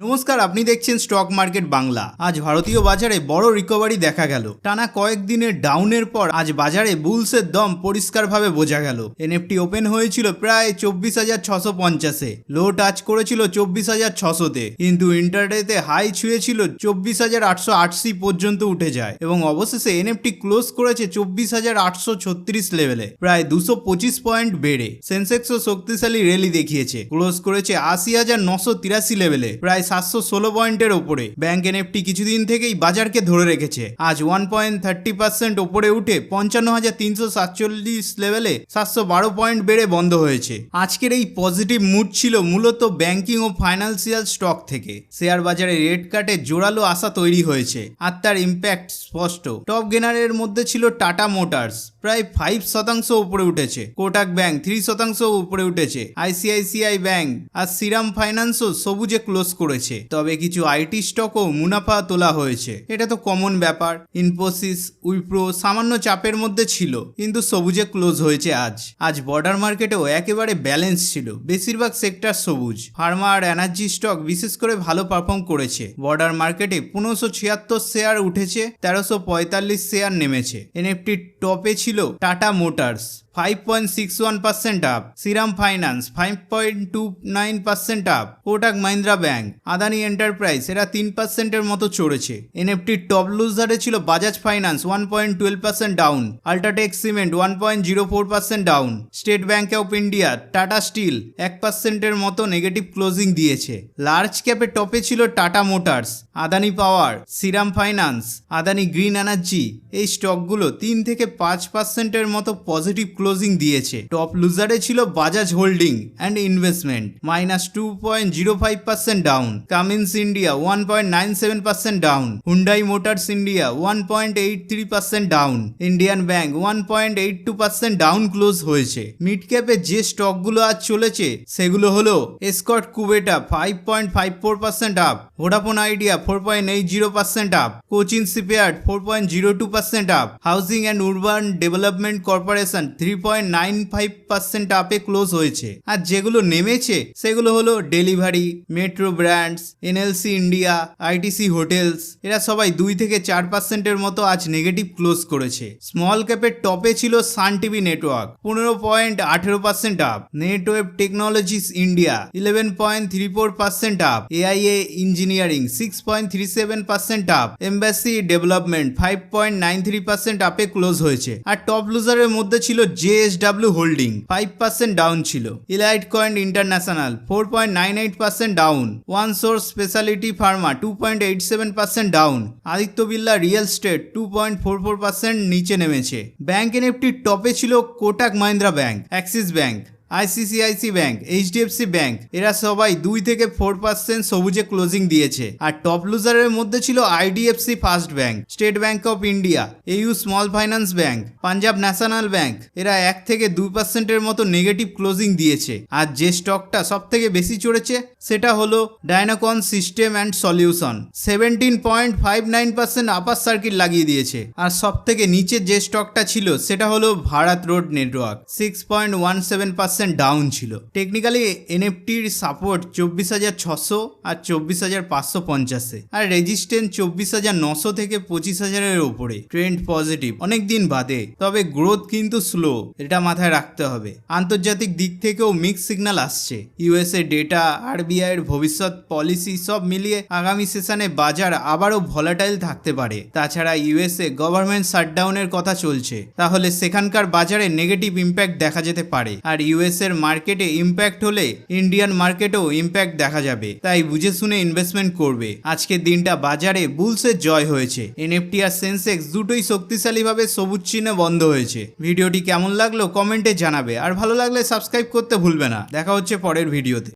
নমস্কার, আপনি দেখছেন স্টক মার্কেট বাংলা আজ ভারতীয় বাজারে বড় রিকভারি দেখা গেল। টানা কয়েকদিনের ডাউনের পর আজ বাজারে বুলসের দম পরিষ্কারভাবে বোঝা গেল। এনএফটি ওপেন হয়েছিল প্রায় চব্বিশ হাজার ছশো পঞ্চাশে। লো টাচ করেছিল চব্বিশ হাজার ছশোতে। কিন্তু ইন্টারডেতে হাই ছুঁয়েছিল চব্বিশ হাজার আটশো আটশি পর্যন্ত উঠে যায়। এবং অবশেষে এনএফটি ক্লোজ করেছে চব্বিশ হাজার আটশো ছত্রিশ লেভেলে প্রায় দুশো পঁচিশ পয়েন্ট বেড়ে। সেন্সেক্সও শক্তিশালী র্যালি দেখিয়েছে। ক্লোজ করেছে আশি হাজার নশো তিরাশি লেভেলে প্রায় সাতশো ষোলো পয়েন্টের ওপরে। ব্যাংক এনএফটি কিছুদিন থেকেই বাজারকে ধরে রেখেছে। আজ ওয়ান পয়েন্ট থার্টি পার্সেন্ট ওপরে উঠে পঞ্চান্ন হাজার তিনশো সাতচল্লিশ লেভেলে সাতশো বারো পয়েন্ট বেড়ে বন্ধ হয়েছে। আজকের এই পজিটিভ মুড ছিল মূলত ব্যাংকিং ও ফাইন্যান্সিয়াল স্টক থেকে। শেয়ার বাজারে রেড কাটে জোরালো আশা তৈরি হয়েছে। আর তার ইম্প্যাক্ট স্পষ্ট। টপ গেনারের মধ্যে ছিল টাটা মোটরস। প্রায় ফাইভ শতাংশ উপরে উঠেছে। কোটাক ব্যাংক থ্রি শতাংশ উপরে উঠেছে। আইসিআইসিআই ব্যাংক আর শ্রীরাম ফাইন্যান্সও সবুজে ক্লোজ করেছে। তবে কিছু আইটি স্টকও মুনাফা তোলা হয়েছে। এটা তো কমন ব্যাপার। ইনফোসিস, উইপ্রো সামান্য চাপের মধ্যে ছিল, কিন্তু সবুজে ক্লোজ হয়েছে আজ। আজ বর্ডার মার্কেটেও একেবারে ব্যালেন্স ছিল। বেশিরভাগ সেক্টর সবুজ। ফার্মা আর এনার্জি স্টক বিশেষ করে ভালো পারফর্ম করেছে। বর্ডার মার্কেটে পনেরোশো ছিয়াত্তর শেয়ার উঠেছে, তেরোশো পঁয়তাল্লিশ শেয়ার নেমেছে। এনএফটির টপে ছিল Tata Motors. Five point six one percent up Shriram finance five point two nine percent up Kotak Mahindra bank Adani enterprise এরা তিন পার্সেন্টের মতো চড়েছে। এনএফটির টপ লুজারে ছিল Bajaj finance one point twelve percent down UltraTech cement one point zero four percent down State Bank of India Tata steel এক পার্সেন্টের মতো নেগেটিভ ক্লোজিং দিয়েছে। লার্জ ক্যাপে টপে ছিল Tata Motors Adani power Shriram finance Adani green energy এই স্টকগুলো তিন থেকে পাঁচ পার্সেন্টের মতো পজিটিভ ক্লোজিং দিয়েছে। টপ লুজারে ছিল Bajaj holding and investment minus two point zero five percent down Cummins India one point nine seven percent down Hyundai Motors India one point eight three percent down Indian bank one point eight two percent down close হয়েছে। Mid ক্যাপে যে স্টকগুলো আজ চলেছে, সেগুলো হলো Escorts Kubota five point five four percent up Vodafone Idea four point eight zero percent up Cochin Shipyard four point zero two percent up Housing and Urban Development Corporation three point nine five percent আপে close হয়েছে। আর যেগুলো নেমেছে, সেগুলো হলো Delhivery, Metro Brands, NLC India, ITC Hotels, এরা সবাই দুই থেকে চার পার্সেন্টের মতো আজ নেগেটিভ ক্লোজ করেছে। স্মল ক্যাপের টপে ছিল সান টিভি নেটওয়ার্ক পনেরো পয়েন্ট আঠেরো percent up Netweb technologies India eleven point three four percent up AIA Engineering six point three seven percent up Embassy Development five point nine three percent আপে close হয়েছে। আর top লুজারের মধ্যে ছিল JSW Holding five percent down ছিল। Elite কয়েন্ট International four point nine eight percent down One Source Speciality Pharma two point eight seven percent down Aditya Birla real estate two point four four percent নিচে নেমেছে। Bank এনএফটির টপে ছিল Kotak Mahindra bank Axis Bank ICICI Bank HDFC Bank, এরা সবাই দুই থেকে four percent সবুজে ক্লোজিং দিয়েছে। আর টপ লুজারের মধ্যে ছিল IDFC first bank State Bank of India AU small finance bank Punjab national bank এরা এক থেকে দুই পার্সেন্টের মতো নেগেটিভ ক্লোজিং দিয়েছে। আর যে স্টকটা সব থেকে বেশি চড়েছে, সেটা হলো Dynacon system and solution seventeen point five nine percent upper circuit লাগিয়ে দিয়েছে। আর সব থেকে নিচে যে স্টকটা ছিল, সেটা হলো Bharat road network six point one seven percent down ছিল। টেকনিক্যালি এনএফটির সাপোর্ট চব্বিশ হাজার ছশো আর চব্বিশ হাজার পাঁচশো পঞ্চাশে। আর রেজিস্ট্যান্স চব্বিশ হাজার নশো থেকে পঁচিশ হাজারের ওপরে ট্রেন্ড পজিটিভ অনেক দিন বাদে। তবে গ্রোথ কিন্তু স্লো এটা মাথায় রাখতে হবে। আন্তর্জাতিক দিক থেকেও মিক্স সিগন্যাল আসছে। ইউএসএ ডেটা আরবিআই এর ভবিষ্যৎ পলিসি সব মিলিয়ে আগামী সেশনে বাজার আবারও ভলাটাইল থাকতে পারে। তাছাড়া ইউএসএ গভর্নমেন্ট শাটডাউনের কথা চলছে। তাহলে সেখানকার বাজারে নেগেটিভ ইম্প্যাক্ট দেখা যেতে পারে। আর ইউএস এর মার্কেটে ইম্প্যাক্ট হলে ইন্ডিয়ান মার্কেটেও ইম্প্যাক্ট দেখা যাবে। তাই বুঝে শুনে ইনভেস্টমেন্ট করবে। আজকের দিনটা বাজারে বুলসের জয় হয়েছে। এনএফটি আর সেন্সেক্স দুটোই শক্তিশালীভাবে সবুজ চিহ্নে বন্ধ হয়েছে। ভিডিওটি কেমন লাগল কমেন্টে জানাবে। আর ভালো লাগলে সাবস্ক্রাইব করতে ভুলবে না। দেখা হচ্ছে পরের ভিডিওতে।